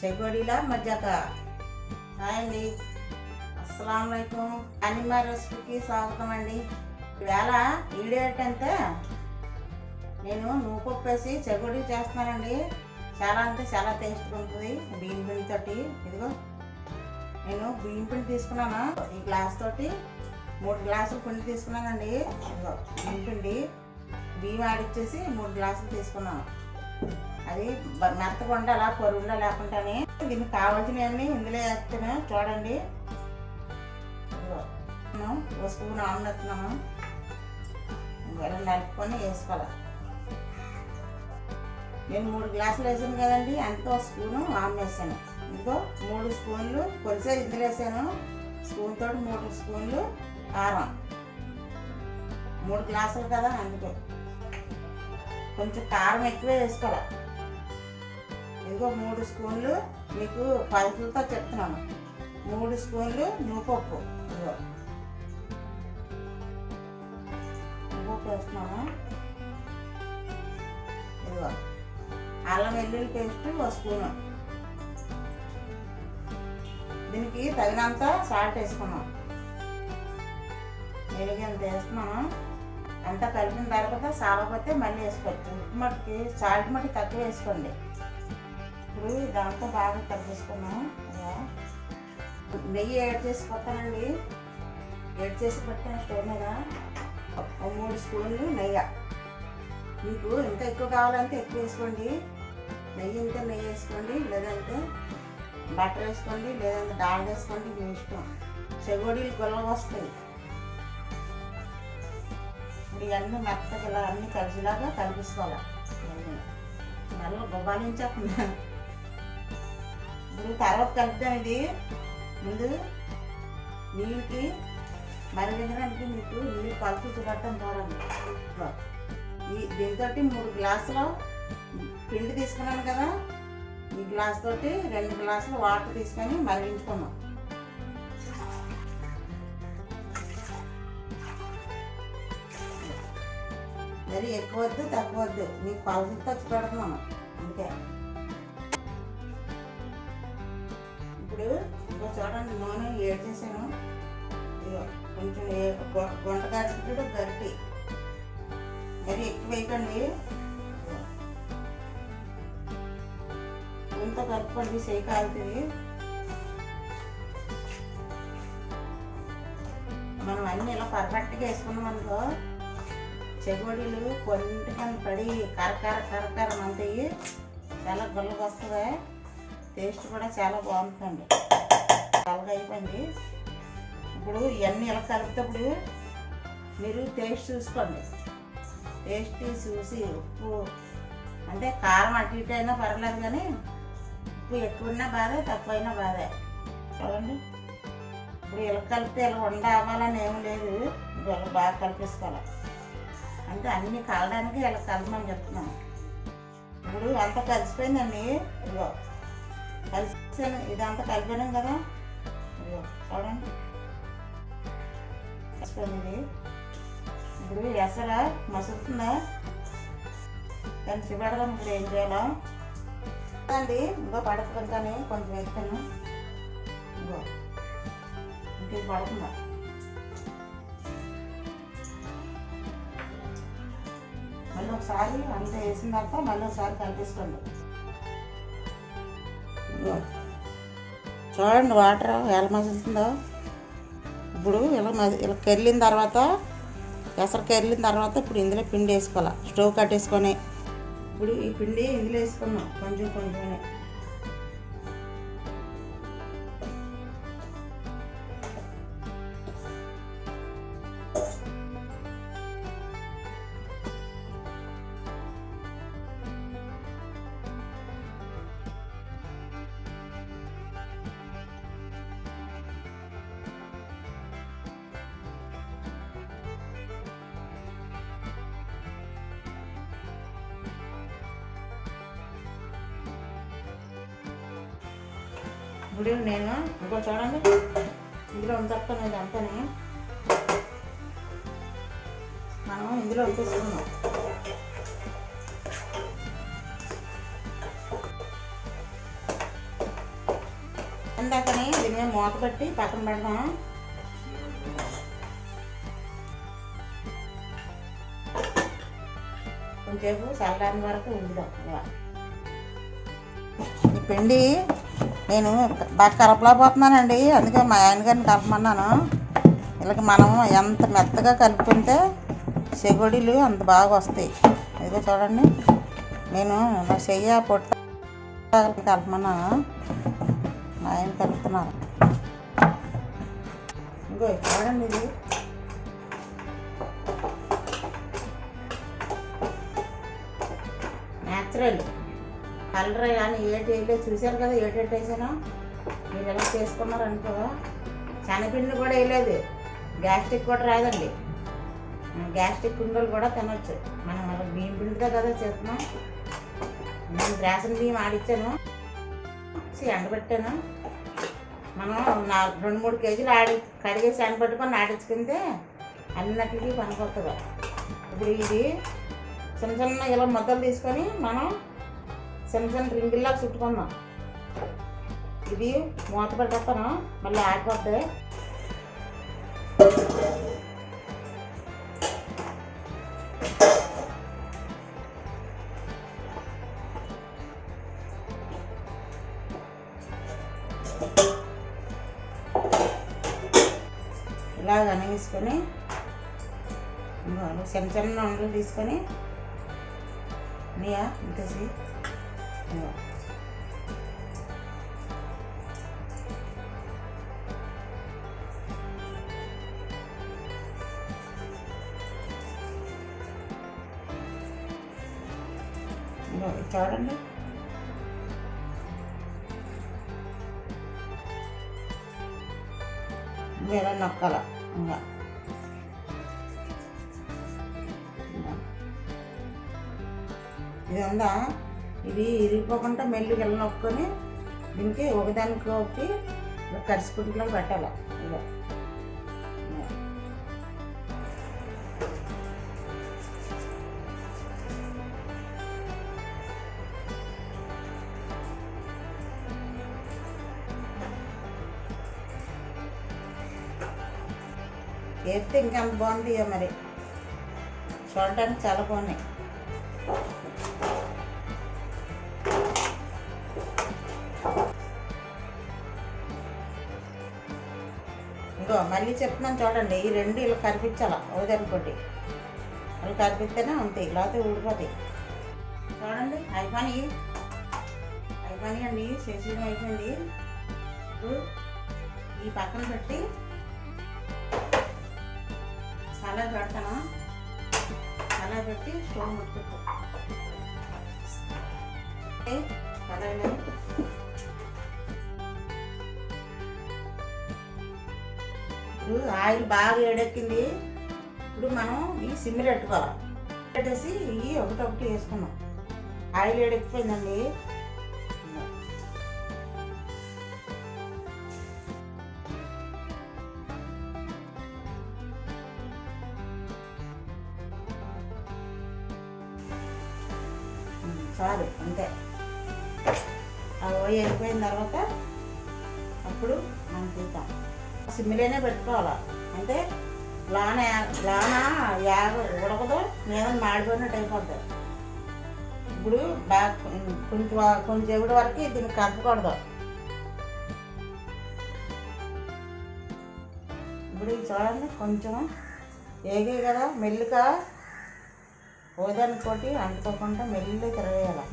చెగోడీలా మజ్జాక hi అండి. అస్సలం అయికం అనిమా రెసిపీకి స్వాగతం అండి ఈవేళ ఈడేట్ ఏంటంటే నేను నూపు వేసి చెగోడీ చేస్తున్నానండి. చాలా అంటే చాలా టేస్ట్గా ఉంటుంది బియ్యం పిండి తోటి. ఇదిగో నేను బియ్యం పిండి తీసుకున్నాను. ఈ గ్లాస్ తోటి మూడు గ్లాసులు పిండి తీసుకున్నానండి. ఇదిగో బియ్యం పిండి. బియ్యం ఆడిచ్చేసి మూడు గ్లాసులు తీసుకున్నాను. అది మెత్తకుండా అలా ఉండాలా పరుగులో లేకుండానే దీనికి కావాల్సినవన్నీ ఇందులో వేస్తాను చూడండి. ఇదిగో. మనం ఒక స్పూన్ ఇలా నలుపుకొని వేసుకోవాలి. నేను మూడు గ్లాసులు వేసాను కదండి అంత ఒక స్పూను ఆమ్ వేసాను. మూడు స్పూన్లు కొలిసే ఇందులో వేసాను. స్పూన్ తోటి మూడు స్పూన్లు కారం. మూడు గ్లాసులు కదా అందుకే. కొంచెం కారం ఎక్కువే వేసుకోవాలి. ఇదిగో మూడు స్పూన్లు మీకు పలుకులతో చెప్తున్నాను. మూడు స్పూన్లు నువ్వుపప్పు. ఇదిగో. నువ్వుపప్పు వేస్తున్నాను ఇదిగో. అల్లం వెల్లుల్లి పేస్ట్ ఒక స్పూను. దీనికి తగినంత సాల్ట్ వేసుకున్నాం. ఎరిగేంత వేస్తున్నాను అంతా కలిపిన తర్వాత సాలపోతే మళ్ళీ వేసుకోవచ్చు. ఉప్పు మట్టుకి సాల్ట్ మట్టి తక్కువ వేసుకోండి. ఇప్పుడు ఇదంతా బాగా కలిపేసుకున్నాం నెయ్యి యాడ్ చేసి కొట్టానండి. యాడ్ చేసి పెట్టాను స్టవ్ మీద మూడు స్పూన్లు నెయ్యి. మీకు ఇంకా ఎక్కువ కావాలంటే ఎక్కువ వేసుకోండి. నెయ్యి ఇంకా నెయ్యి వేసుకోండి లేదంటే బటర్ వేసుకోండి లేదంటే డాల్ వేసుకోండి మీ ఇష్టం. చెగోడీలు గుల్లగా వస్తాయి. ఇప్పుడు ఇవన్నీ మెత్తగా ఇలా అన్నీ కలిసిలాగా కలిపిసుకోవాలి. ఇవన్నీ. మళ్ళీ గుబ్బాలించేస్తుంది ఇప్పుడు తర్వాత కలుపుతాం ఇది. ముందు నీళ్ళకి మరిగించడానికి మీకు నీళ్ళు కలుపు చూడటం చూడండి ఈ దీంతో మూడు గ్లాసులు పిండి తీసుకున్నాను కదా. ఈ గ్లాస్ తోటి రెండు గ్లాసులు వాటర్ తీసుకొని మరిగించుకున్నాం మరి ఎక్కువ వద్దు తక్కువ వద్దు. మీకు కొలతలు తెచ్చి పెడుతున్నాను. అంతే. ఇప్పుడు ఇంకో చూడండి నూనె ఏడ్ చేశాను కొంచెం గుంట కాసుకుంటే గరిటి. మరి ఎక్కువ వేయకండి ఇంత కలుపుకోండి చేయి కాలుతుంది మనం అన్నీ ఇలా పర్ఫెక్ట్గా వేసుకున్నాం అనుకో చెగోడీలు కొన్నిటికని పడి కరకర కరకర మంతాయి చాలా గుల్లగా వస్తుంది. టేస్ట్ కూడా చాలా బాగుంటుంది చాలా అయిపోయింది. ఇప్పుడు ఇవన్నీ ఇలా కలిపేటప్పుడు మీరు టేస్ట్ చూసుకోండి. టేస్ట్ చూసి ఉప్పు అంటే కారం అటు ఇటు అయినా పర్లేదు కానీ ఉప్పు ఎక్కువైనా బాధే తక్కువైనా బాధే. చూడండి. ఇప్పుడు ఇలా కలిపితే ఇలా ఉండ అవ్వాలని ఏమీ లేదు. ఇలా బాగా కలిపేసుకోవాలి. అంటే అన్నీ కలడానికి ఇలా కలపమని చెప్తున్నాను. ఇప్పుడు అంతా కలిసిపోయిందండి. ఇదిగో. కలిసాను ఇదంతా కలిపాను కదా? చూడండి. కలిసిపోయింది. ఇప్పుడు ఎసర మసులుతుందా దాన్ని చూపెడదాం ఇప్పుడు ఏం చేయాలా. అండి ఇంకో పడుతుంది కానీ కొంచెం వేస్తాను. ఇంకో. ఇంకేం పడుతుందా? మళ్ళీ ఒకసారి అంత వేసిన తర్వాత మళ్ళీ ఒకసారి కనిపిస్తుంది ఇదిగో. చూడండి వాటర్ ఎలా మసులుతుందో ఇప్పుడు ఇలా మ ఇలా కెరిలిన తర్వాత ఎసరు కెరిలిన తర్వాత ఇప్పుడు ఇందులో పిండి వేసుకోవాలి. స్టవ్ కట్టేసుకొని. ఇప్పుడు ఈ పిండి ఇందులో వేసుకున్నాం కొంచెం కొంచెమే ఇప్పుడు నేను ఇంకో చూడండి ఇందులో తప్ప ఇది అంతని మనం ఇందులో వచ్చేసుకున్నాం చల్లారిందాకని దీని మీద మూత పెట్టి పక్కన పెడదాం కొంచెంసేపు చల్లారిన వరకు ఉంచుదాం ఇలా ఈ పిండి నేను బాగా కలపలేకపోతున్నానండి. అందుకే మా ఆయన గారిని కలపమన్నాను. ఇలాగ మనం ఎంత మెత్తగా కలుపుకుంటే చెగొడిలు అంత బాగా వస్తాయి. ఇదిగో చూడండి. నేను నా చెయ్య పొట్ట కలపమన్నాను. మా ఆయన కలుపుతున్నారు. ఇంకో చూడండి ఇది. న్యాచురల్ కలర్ కానీ ఏంటి వేయలేదు చూశారు కదా ఏంటంటే వేసాను? మీరు ఎలా చేసుకున్నారు అనుకో. శనగపిండి కూడా వేయలేదు. గ్యాస్ట్రిక్ కూడా రాదండి. గ్యాస్ట్రిక్ కుండలు కూడా తినొచ్చు. మనం అలా బియ్యం పిండితో కదా చేస్తున్నాం. నేను రేషన్ బియ్యం ఆడిచ్చాను. ఎండబెట్టాను. మనం నాలుగు రెండు మూడు కేజీలు ఆడి కడిగేసి ఎండబెట్టుకొని ఆడించుకుంటే అన్నిటికీ పనికొస్తుంది ఇప్పుడు ఇది చిన్న చిన్న ఇలా ముద్దలు తీసుకొని మనం చిన్న చిన్న రింగుల్లా చుట్టుకుందాం. ఇది మూత పెట్టేస్తాను. మళ్ళీ ఆగిపోద్ది ఇలాగ అనేసుకొని చిన్న చిన్న ఉండలు తీసుకొని నీయా ఇంతేసి ఇదిగో. ఇదిగో ఇది చూడండి ఇలా ఇవి ఇది ఇరిగిపోకుండా మెల్లిగా ఇలా నొక్కొని దీనికి ఒకదానికి ఒకటి ఇలా పెట్టాలి. ఇలా వేస్తే ఇంకా బాగుంటాయో మరి. చూడటానికి చాలా బాగున్నాయి. మళ్ళీ చెప్తున్నాను చూడండి ఈ రెండు ఇలా కనిపించాల ఒకదనుకోండి ఇలా కనిపిస్తేనే ఉంటాయి లేకపోతే ఊడిపోతాయి. చూడండి అయిపోయి అయిపోయి అండి చేసిన అయిపోయింది. ఇప్పుడు ఈ పక్కన పెట్టి సలాడ్ పెడతాను. సలాడ్ పెట్టి స్టవ్ ముట్టుకుంటాను అలాగే ఇప్పుడు ఆయిల్ బాగా ఏడెక్కింది. ఇప్పుడు మనం ఈ సిమ్మి పెట్టుకోవాలి పెట్టేసి ఇవి ఒకటొకటి వేసుకున్నాం ఆయిల్ ఏడెక్కిపోయిందండి. చాలు అంతే. అవి అయిపోయిన తర్వాత అప్పుడు మనం తీద్దాం. సిమ్మిలోనే పెట్టుకోవాలి? అంటే లాన లాన యాగ ఉడకదు మీద మాడిపోయినట్టు అయిపోద్ది. ఇప్పుడు బాగా కొంచెం కొంచెం వరకు దీన్ని కలపకూడదు ఇప్పుడు చూడండి కొంచెం ఏగే కదా మెల్లిగా ఓదానికి కొట్టి అంటుకోకుండా మెల్లి తిరగేయాలి.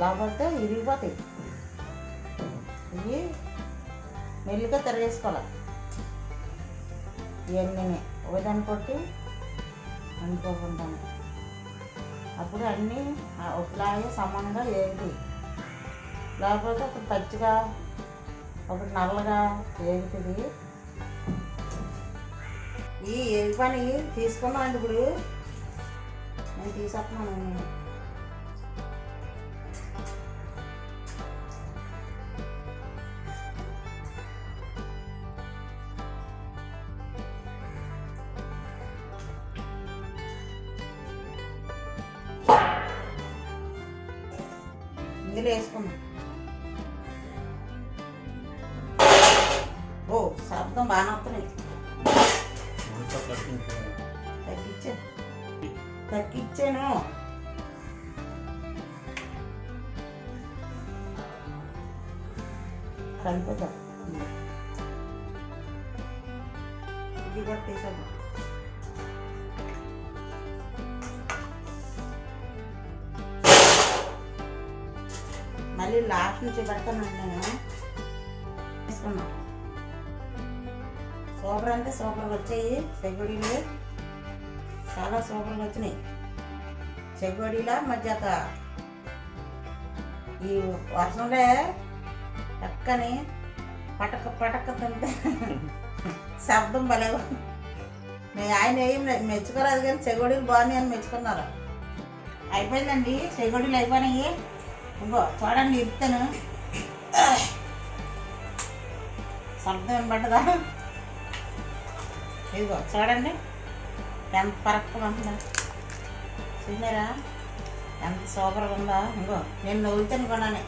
లేకపోతే ఇరిగిపోతాయి. ఇవి మెల్లిగా తరిగేసుకోవాలి. ఇవన్నీ ఒకదాన్ని కొట్టి అనుకోకుండా. అప్పుడు అన్నీ ఒకలాగే సమానంగా ఏంటి లేకపోతే ఒకటి పచ్చిగా ఒకటి నల్లగా ఏగుతుంది ఈ ఎగ్ పని తీసుకున్నాను ఇప్పుడు. నేను తీసేస్తున్నాను. ఇందులో వేసుకున్నాం శబ్దం బాగానే వస్తున్నాయి మంట తగ్గించు. తగ్గించాను తగ్గించాను కలిపోతా ఇది కూడా తీసాను మళ్ళీ లాస్ట్ నుంచి పెడతానండి నేను తీసుకున్నాను. సూపర్ అంటే సూపర్గా వచ్చాయి చెగుడీలు చాలా సూపర్గా వచ్చినాయి. చెగుడీల మధ్యత ఈ వర్షంలో పక్కని పటక పటక తింటే శబ్దం భలే మీ ఆయన ఏం మెచ్చుకోరాదు మెచ్చుకోలేదు కానీ చెగోడీలు బాగున్నాయి అని మెచ్చుకున్నారు. అయిపోయిందండి చెగోడీలు అయిపోయినాయి. ఇంకో చూడండి ఇస్తాను శబ్దం వినబడ్డదా? ఇదిగో చూడండి. ఎంత పరక్കം ఉంటుందా చూసారా? ఎంత సూపర్గా ఉందా. ఇంకో నేను నవ్వుతాను కొన్నానే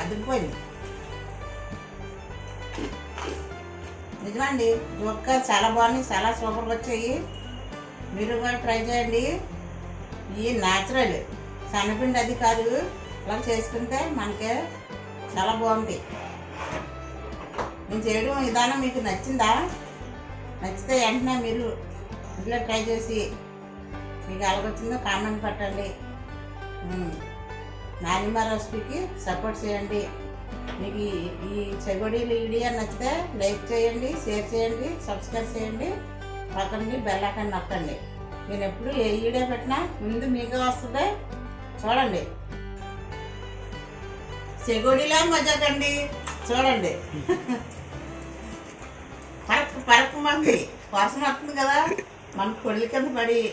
అదిరిపోయింది. నిజమండి జోక్క చాలా బాగున్నాయి చాలా సూపర్గా వచ్చాయి. మీరు కూడా ట్రై చేయండి. ఇవి న్యాచురల్ సన్నపిండి అది కాదు. ఇలా చేసుకుంటే మనకి చాలా బాగుంది నేను చేయడం విధానం మీకు నచ్చిందా? నచ్చితే వెంటనే మీరు ఇంట్లో ట్రై చేసి మీకు ఎలాగొచ్చిందో కామెంట్ పెట్టండి. ఉమ్. నానిమ్మ రెసిపీకి సపోర్ట్ చేయండి. మీకు ఈ- ఈ చెగొడీలు వీడియో నచ్చితే లైక్ చేయండి షేర్ చేయండి సబ్స్క్రైబ్ చేయండి. పక్కన బెల్ నట్టండి నొక్కండి నేను ఎప్పుడు ఏ ఈడే పెట్టినా ముందు మీకే వస్తుంది. చూడండి. చెగుడిలా మజ్జకండి చూడండి. పరకు పరకు మంది. వర్షం వస్తుంది కదా. మన కొడుల కింద పడి.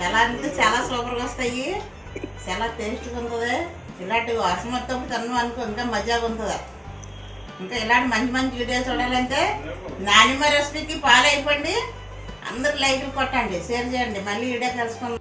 చాలా అంటే చాలా సూపర్గా వస్తాయి. చాలా టేస్ట్గా ఉంటుంది. ఇలాంటి వర్షం వచ్చినప్పుడు తను అనుకో ఇంకా మజాగా ఉంటుంది ఇంకా ఇలాంటి మంచి మంచి వీడియోలు చూడాలంటే నానిమ్మ రెసిపీకి ఫాలో అయిపోండి అందరు లైక్లు కొట్టండి షేర్ చేయండి. మళ్ళీ వీడియో కలుసుకుందాం.